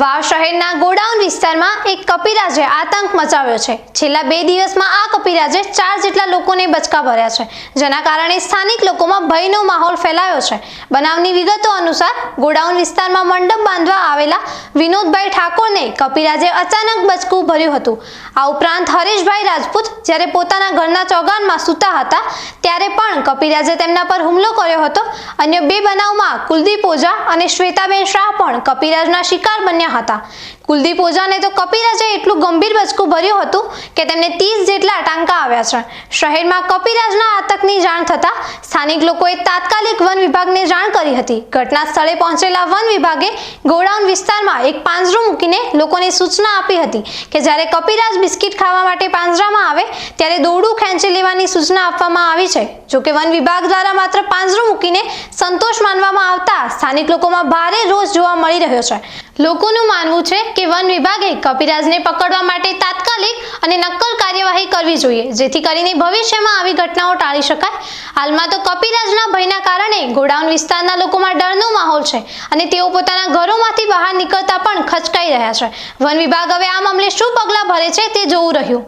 વાવ શહેરના ગોડાઉન વિસ્તારમાં એક કપિરાજે આતંક મચાવ્યો છે. છેલ્લા બે દિવસમાં આ કપિરાજે ચાર જેટલા લોકોને બચકા ભર્યા છે, જેના કારણે સ્થાનિક લોકોમાં ભયનો માહોલ ફેલાયો છે. બનાવની વિગતો અનુસાર, ગોડાઉન વિસ્તારમાં મંડપ બાંધવા આવેલા વિનોદભાઈ ઠાકોરને કપિરાજે અચાનક બચકું ભર્યું હતું. આ ઉપરાંત હરેશભાઈ રાજપૂત જ્યારે પોતાના ઘરના ચોગાનમાં સૂતા હતા, ત્યારે પણ કપિરાજે તેમના પર હુમલો કર્યો હતો. અન્ય બે બનાવમાં કુલદીપ ઓઝા અને શ્વેતાબેન શાહ પણ કપિરાજના શિકાર બન્યા હતા. કુલદીપ ઓઝાને તો કપિરાજે એટલું ગંભીર બચકું ભર્યું હતું કે તેમને ત્રીસ જેટલા ટાંકા આવ્યા છે. શહેરમાં કપિરાજના આતંકની જાણ થતાં સ્થાનિક લોકોએ તાત્કાલિક વન વિભાગને જાણ કરી હતી. ઘટના સ્થળે પહોંચેલા વન વિભાગે ગોડાઉન વિસ્તારમાં એક પાંજરું મૂકીને લોકોને સૂચના આપી હતી કે જ્યારે કપિરાજ બિસ્કિટ ખાવા માટે પાંજરામાં આવે, ત્યારે દોરડું લેવાની સૂચના આપવામાં આવી છે. જોકે વન વિભાગ દ્વારા માત્ર પાંજરું મૂકીને સંતોષ માનવામાં આવતા સ્થાનિક લોકોમાં ભારે રોષ જોવા મળી રહ્યો છે. લોકોનું માનવું છે કે વન વિભાગે કપિરાજને પકડવા માટે તાત્કાલિક અને નક્કલ કાર્યવાહી કરવી જોઈએ, જેથી કરીને ભવિષ્યમાં આવી ઘટનાઓ ટાળી શકાય. હાલમાં તો કપિરાજના ભયના કારણે ગોડાઉન વિસ્તારના લોકોમાં ડરનો માહોલ છે અને તેઓ પોતાના ઘરોમાંથી બહાર નીકળતા પણ ખચકાઈ રહ્યા છે. વન વિભાગ હવે આ મામલે શું પગલાં ભરે છે તે જોવું રહ્યું.